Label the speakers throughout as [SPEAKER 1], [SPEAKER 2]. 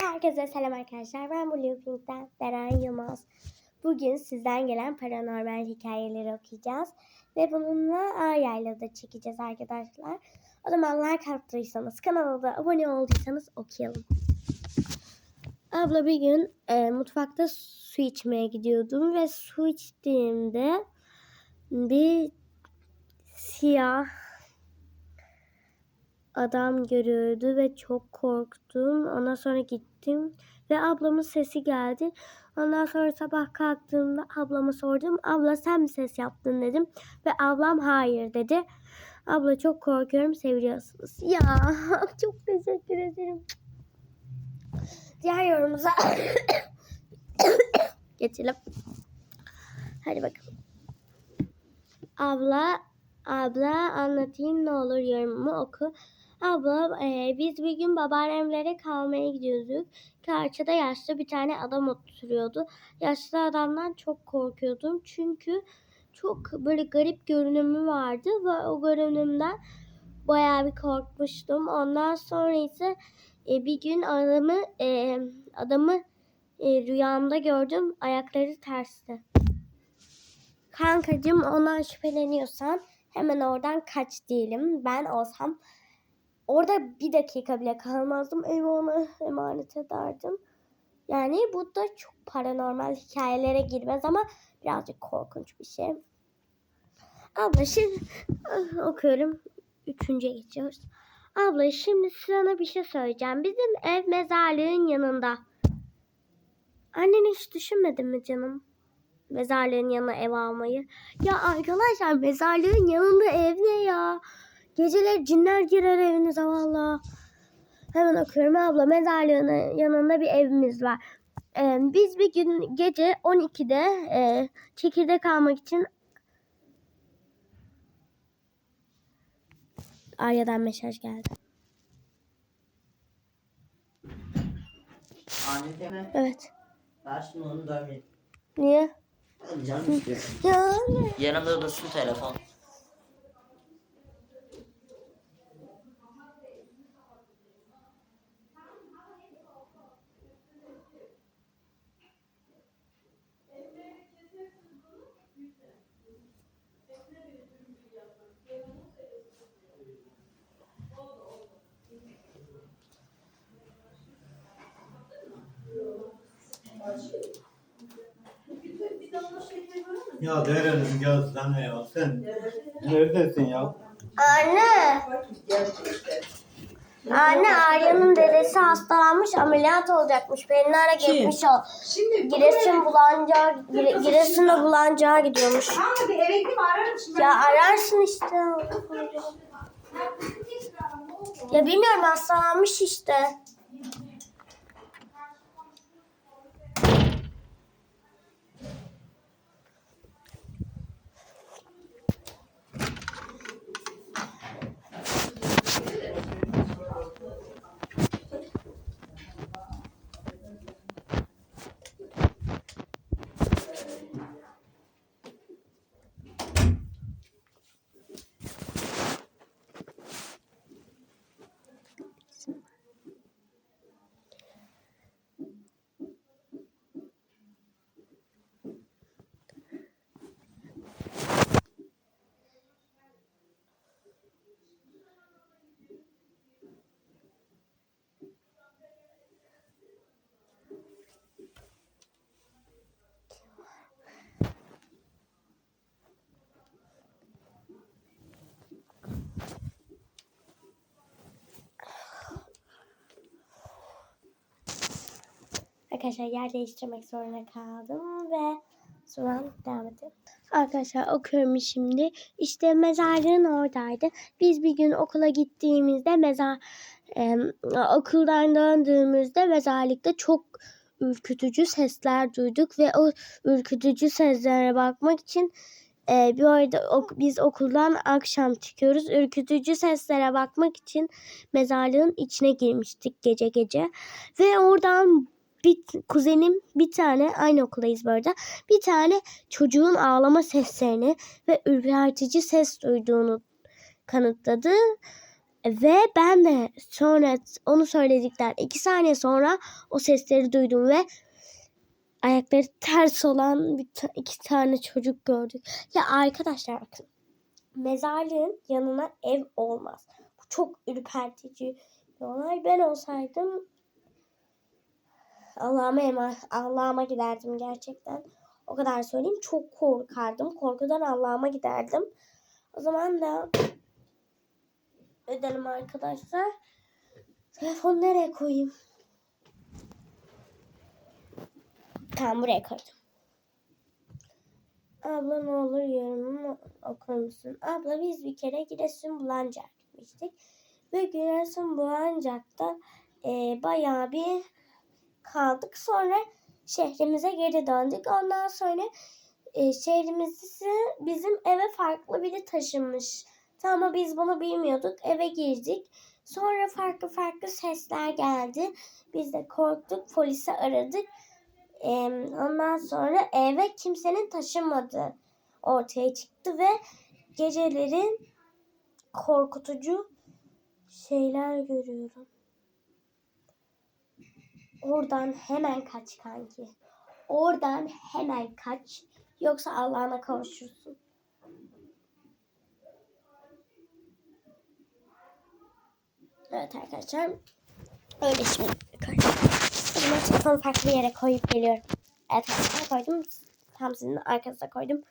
[SPEAKER 1] Herkese selam arkadaşlar. Ben Blue Pink'ten Deren Yılmaz. Bugün sizden gelen paranormal hikayeleri okuyacağız. Ve bununla Arya'yla da çekeceğiz arkadaşlar. O zaman like attıysanız, kanala da abone olduysanız okuyalım. Abla bir gün e, mutfakta su içmeye gidiyordum ve su içtiğimde bir siyah adam görüyordu ve çok korktum. Ondan sonra gittim ve ablamın sesi geldi. Ondan sonra sabah kalktığımda ablama sordum. Abla sen mi ses yaptın dedim. Ve ablam hayır dedi. Abla çok korkuyorum seviyorsunuz. Ya çok teşekkür ederim. Diğer yorumumuza geçelim. Hadi bakalım. Abla, abla anlatayım ne olur yorumumu oku. Abla e, biz bir gün babaannemlere kalmaya gidiyorduk. Karşıda yaşlı bir tane adam oturuyordu. Yaşlı adamdan çok korkuyordum. Çünkü çok böyle garip görünümü vardı ve o görünümden bayağı bir korkmuştum. Ondan sonra ise e, bir gün adamı e, adamı e, rüyamda gördüm. Ayakları tersti. Kankacığım ondan şüpheleniyorsan hemen oradan kaç diyelim. Ben olsam orada bir dakika bile kalmazdım. Evi ona emanet ederdim. Yani bu da çok paranormal hikayelere girmez ama birazcık korkunç bir şey. Abla şimdi ah, okuyorum. Üçüncüye geçiyoruz. Abla şimdi sana bir şey söyleyeceğim. Bizim ev mezarlığın yanında. Annen hiç düşünmedin mi canım? Mezarlığın yanına ev almayı. Ya arkadaşlar mezarlığın yanında ev ne ya? Geceler cinler girer evinize valla. Hemen okuyorum abla mezarlığın yanında bir evimiz var. Ee, biz bir gün gece 12'de e, çekirdek almak için Arya'dan mesaj geldi.
[SPEAKER 2] Ahmet'e mi?
[SPEAKER 1] Evet.
[SPEAKER 2] Ver şimdi onu dövmeyin.
[SPEAKER 1] Niye?
[SPEAKER 2] Canım istiyor.
[SPEAKER 1] Ya anne.
[SPEAKER 2] Yanımda dursun telefon.
[SPEAKER 3] Ya Deren'im ya sana ya sen neredesin ya?
[SPEAKER 1] Anne. Anne Arya'nın dedesi hastalanmış ameliyat olacakmış. Beni ara gitmiş o.
[SPEAKER 4] Şimdi
[SPEAKER 1] Giresun bulancağı, Gire, Giresun'a bulancağa gidiyormuş.
[SPEAKER 4] Kanka bir eve gidip ararım şimdi.
[SPEAKER 1] Ya ararsın işte. Ya bilmiyorum hastalanmış işte. Arkadaşlar yer değiştirmek zorunda kaldım ve sonra devam edelim. Arkadaşlar okuyorum şimdi. İşte mezarlığın oradaydı. Biz bir gün okula gittiğimizde mezar e, okuldan döndüğümüzde mezarlıkta çok ürkütücü sesler duyduk ve o ürkütücü seslere bakmak için e, bir arada ok- biz okuldan akşam çıkıyoruz. Ürkütücü seslere bakmak için mezarlığın içine girmiştik gece gece. Ve oradan bir kuzenim bir tane aynı okuldayız bu arada. Bir tane çocuğun ağlama seslerini ve ürpertici ses duyduğunu kanıtladı. Ve ben de sonra onu söyledikten iki saniye sonra o sesleri duydum ve ayakları ters olan bir ta- iki tane çocuk gördük. Ya arkadaşlar bakın mezarlığın yanına ev olmaz. Bu çok ürpertici olay. Ben olsaydım Allah'ıma ema Allah'ıma giderdim gerçekten. O kadar söyleyeyim. Çok korkardım. Korkudan Allah'ıma giderdim. O zaman da edelim arkadaşlar. Telefonu nereye koyayım? Tamam buraya koydum. Abla ne olur yorumumu okur musun? Abla biz bir kere Giresun Bulancak gitmiştik. Ve Giresun Bulancak'ta e, bayağı bir kaldık. Sonra şehrimize geri döndük. Ondan sonra e, şehrimizi bizim eve farklı biri taşınmış. Ama biz bunu bilmiyorduk. Eve girdik. Sonra farklı farklı sesler geldi. Biz de korktuk. Polisi aradık. Ee, ondan sonra eve kimsenin taşımadığı ortaya çıktı ve gecelerin korkutucu şeyler görüyorum. Oradan hemen kaç kanki. Oradan hemen kaç. Yoksa Allah'ına kavuşursun. Evet arkadaşlar. Öyle şimdi. Zaman telefonu farklı bir yere koyup geliyorum. Evet arkadaşlar koydum. Tam sizin arkasına koydum.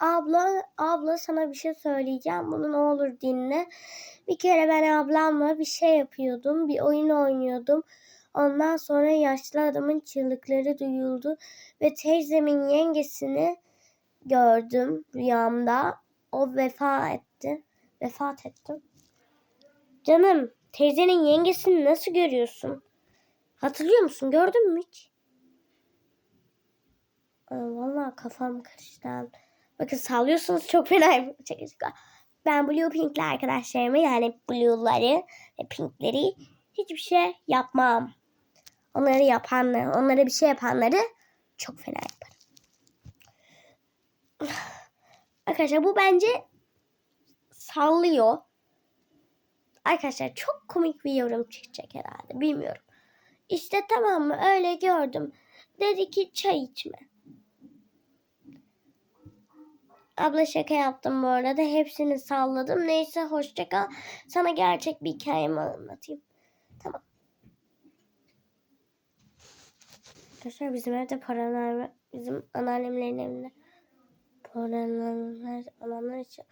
[SPEAKER 1] Abla, abla sana bir şey söyleyeceğim. Bunu ne olur dinle. Bir kere ben ablamla bir şey yapıyordum. Bir oyun oynuyordum. Ondan sonra yaşlı adamın çığlıkları duyuldu. Ve teyzemin yengesini gördüm rüyamda. O vefat etti. Vefat etti. Canım teyzenin yengesini nasıl görüyorsun? Hatırlıyor musun? Gördün mü hiç? Ay, vallahi kafam karıştı. Bakın sallıyorsunuz çok fena. Ben blue pinkli arkadaşlarımı yani blue'ları ve pinkleri hiçbir şey yapmam. Onları yapanları, onlara bir şey yapanları çok fena yaparım. Arkadaşlar bu bence sallıyor. Arkadaşlar çok komik bir yorum çıkacak herhalde. Bilmiyorum. İşte tamam mı öyle gördüm. Dedi ki çay içme. Abla şaka yaptım bu arada. Hepsini salladım. Neyse hoşça kal. Sana gerçek bir hikayemi anlatayım. Tamam. Arkadaşlar bizim evde paranormal bizim anneannemlerin evinde paranormal olanlar için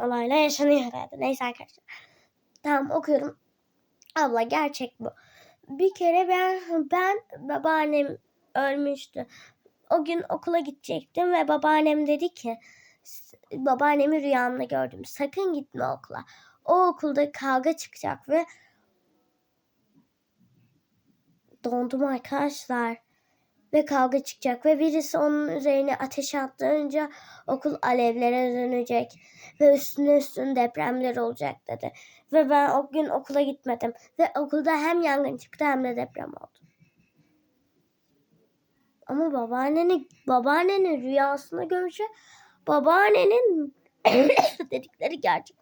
[SPEAKER 1] olaylar yaşanıyor herhalde. Neyse arkadaşlar. Tamam okuyorum. Abla gerçek bu. Bir kere ben ben babaannem ölmüştü. O gün okula gidecektim ve babaannem dedi ki babaannemi rüyamda gördüm. Sakın gitme okula. O okulda kavga çıkacak ve dondum arkadaşlar. Ve kavga çıkacak ve birisi onun üzerine ateş attığınca okul alevlere dönecek ve üstüne üstüne depremler olacak dedi. Ve ben o gün okula gitmedim. Ve okulda hem yangın çıktı hem de deprem oldu. Ama babaannenin, babaannenin rüyasında görünce babaannenin dedikleri gerçek.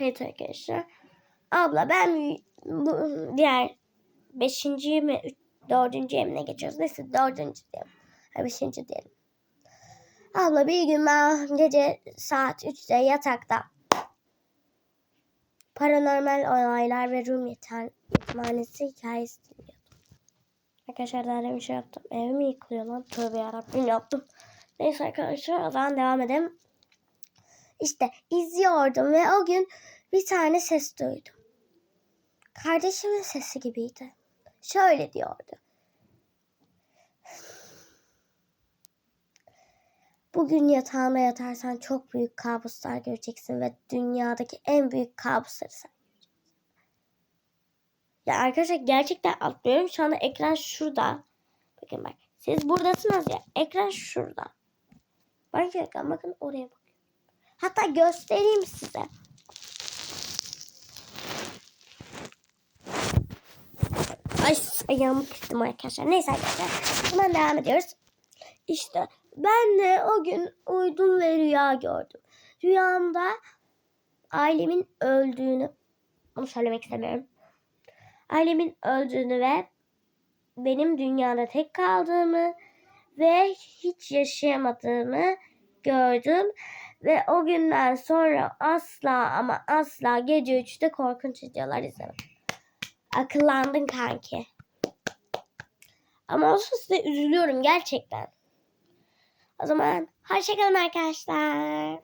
[SPEAKER 1] Evet arkadaşlar. Abla ben bu diğer beşinci mi üç- dördüncü emine geçiyoruz. Neyse dördüncü diyelim. Ha, beşinci diyelim. Abla bir gün ben gece saat 3'te yatakta paranormal olaylar ve Rum yetimhanesi hikayesi dinliyordum. Arkadaşlar daha demin şey yaptım. Evim yıkılıyor lan. Tövbe yarabbim yaptım. Neyse arkadaşlar o zaman devam edelim. İşte izliyordum ve o gün bir tane ses duydum. Kardeşimin sesi gibiydi. Şöyle diyordu. Bugün yatağına yatarsan çok büyük kabuslar göreceksin ve dünyadaki en büyük kabusları sen göreceksin. Ya arkadaşlar gerçekten atlıyorum. Şu anda ekran şurada. Bakın bak. Siz buradasınız ya. Ekran şurada. Bakın bakın oraya bakın. Hatta göstereyim size. Ay ayağımı kırdım arkadaşlar. Neyse arkadaşlar. Hemen devam ediyoruz. İşte ben de o gün uyudum ve rüya gördüm. Rüyamda ailemin öldüğünü onu söylemek istemiyorum. Ailemin öldüğünü ve benim dünyada tek kaldığımı ve hiç yaşayamadığımı gördüm. Ve o günden sonra asla ama asla gece 3'te korkunç videolar izlemem. Akıllandın kanki. Ama olsun size üzülüyorum gerçekten. O zaman hoşçakalın arkadaşlar.